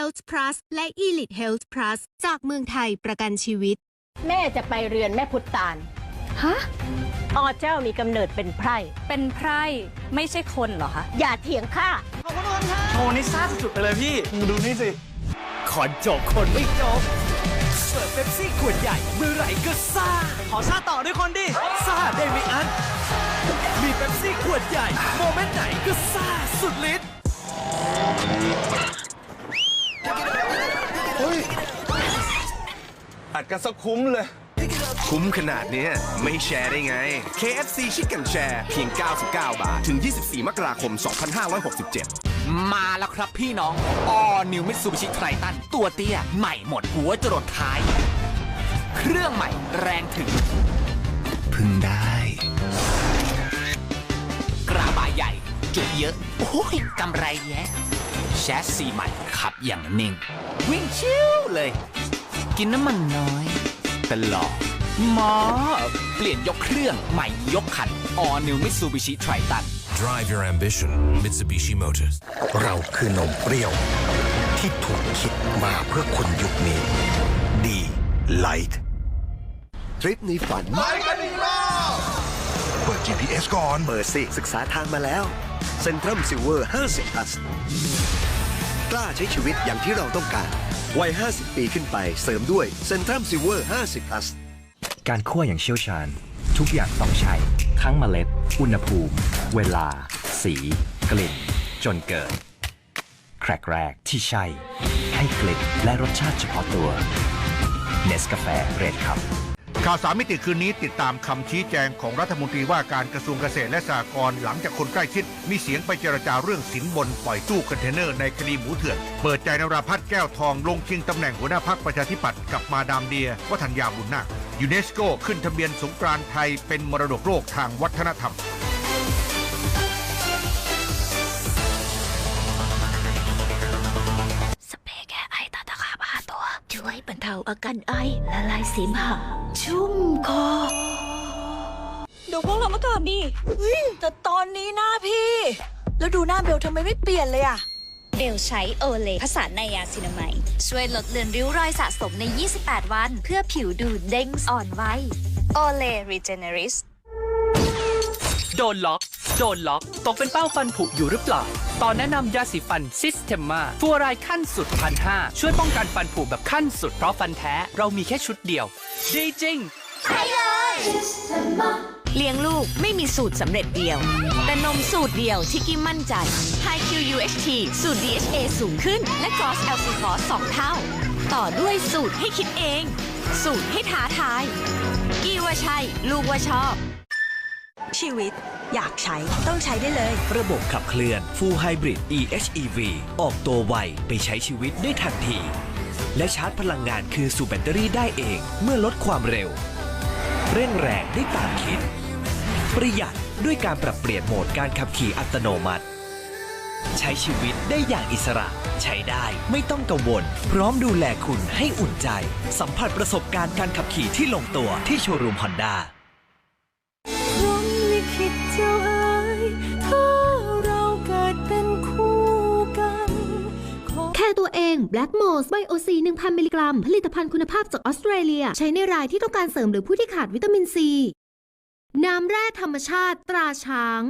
Health Plus และ Elite Health Plus จากเมืองไทยประกันชีวิต แม่จะไปเรือนแม่พุทธตาลฮะอเจ้ามีกำเนิดเป็นไพร่เป็นไพร่ไม่ใช่คนเหรอคะอย่าเถียงข้าโชว์นี้ซ่าสุดๆไปเลยพี่ดูนี่สิคอนจบคนไม่จบเปิดเป๊ปซี่ขวดใหญ่เมื่อไหร่ก็ซ่า ขอซ่าต่อด้วยคนดิซ่าได้ไม่อั้นมีเป๊ปซี่ขวดใหญ่ โมเมนต์ไหนก็ซ่าสุดฤทธิ์ อัดกันสักคุ้มเลย คุ้มขนาดเนี้ยไม่แชร์ได้ไง KFC Chicken Share เพียง 99 บาท ถึง 24 มกราคม 2567 มาแล้วครับพี่น้อง All New Mitsubishi Triton ตัวเตี้ย ใหม่หมดหัวจรดท้าย เครื่องใหม่แรงถึง พึ่งได้ กระบะใหญ่ จุเยอะ โอ้ยกำไรแยะ แชสซีใหม่ขับอย่างนิ่ง วิ่งชิวเลย กินน้ำมันน้อย ตลอดหมอเปลี่ยนยกเครื่องใหม่ยกคัน All New Mitsubishi Triton Drive your ambition, Mitsubishi Motors. เราคือนมเปรี้ยว ที่ถูกคิดมาเพื่อคนยุคนี้ ดีไลท์ทริปนี้ฝัน GPS ก่อนเปิดสิศึกษาทางมาแล้วเซ็นทรัมซิลเวอร์ 50 plus กล้าใช้ชีวิตอย่างที่เราต้องการ วัย 50 ปีขึ้นไปเสริมด้วยเซ็นทรัมซิลเวอร์ 50 plus การคั่วอย่างเชี่ยวชาญ ทุกอย่างต้องใช้ ทั้งเมล็ด อุณหภูมิ เวลา สี กลิ่น จนเกิด แครกแรกที่ใช่ ให้กลิ่นและรสชาติเฉพาะตัวเนสกาแฟเรดครับ ข่าวสามมิติคืนนี้ติดตามคำชี้แจงของรัฐมนตรีว่าการกระทรวงเกษตรและสหกรณ์หลังจากคนใกล้ชิด มีเสียงไปเจรจาเรื่องสินบนปล่อยตู้คอนเทนเนอร์ในคดีหมูเถื่อน เปิดใจนราพัฒน์แก้วทองลงชิงตำแหน่งหัวหน้าพักประชาธิปัตย์กับมาดามเดียวัฒนยาบุญนาคยูเนสโก ขึ้นทะเบียนสงกรานต์ไทยเป็นมรดกโลกทางวัฒนธรรม อาการไอละลายเสมหะชุ่มคอเดี๋ยวพวกเรามาก่อนดิเฮ้ยแต่ตอนนี้หน้าพี่ แล้วดูหน้าเบลทำไมไม่เปลี่ยนเลยอะเบลใช้โอเลผสานไนยาซินาไมด์ช่วยลดเลือนริ้วรอยสะสมใน 28 วัน เพื่อผิวดูเด้งอ่อนไวโอเลรีเจเนริสโดนล็อก โดนล็อก ตกเป็นเป้าฟันผุอยู่หรือเปล่า ตอนแนะนำยาสีฟันซิสเทมมาฟัวรายขั้นสุดพันห้าช่วยป้องกันฟันผุแบบขั้นสุดเพราะฟันแท้เรามีแค่ชุดเดียว ดีจริงเลี้ยงลูกไม่มีสูตรสำเร็จเดียว แต่นมสูตรเดียวที่กี้มั่นใจ High Q UHT สูตร DHA สูงขึ้น และ Cross LC Cross 2เท่า ต่อด้วยสูตรให้คิดเอง สูตรให้ท้าทาย กี้ว่าใช่ ลูกว่าชอบ ชีวิต อยากใช้ต้องใช้ได้เลย ระบบขับเคลื่อน Full Hybrid eHEV ออกตัวไวไปใช้ชีวิตได้ทันที และชาร์จพลังงานคืนสู่แบตเตอรี่ได้เองเมื่อลดความเร็ว เร่งแรงได้ตามคิด ประหยัดด้วยการปรับเปลี่ยนโหมดการขับขี่อัตโนมัติ ใช้ชีวิตได้อย่างอิสระ ใช้ได้ไม่ต้องกังวล พร้อมดูแลคุณให้อุ่นใจ สัมผัสประสบการณ์การขับขี่ที่ลงตัวที่โชว์รูมฮอนด้า ตัวเอง Black m o s ไบโอซี1,000 มิลลิกรัม ผลิตภัณฑ์คุณภาพจากออสเตรเลีย ใช้ในรายที่ต้องการเสริมหรือผู้ที่ขาดวิตามินซี น้ำแร่ธรรมชาติตราช้าง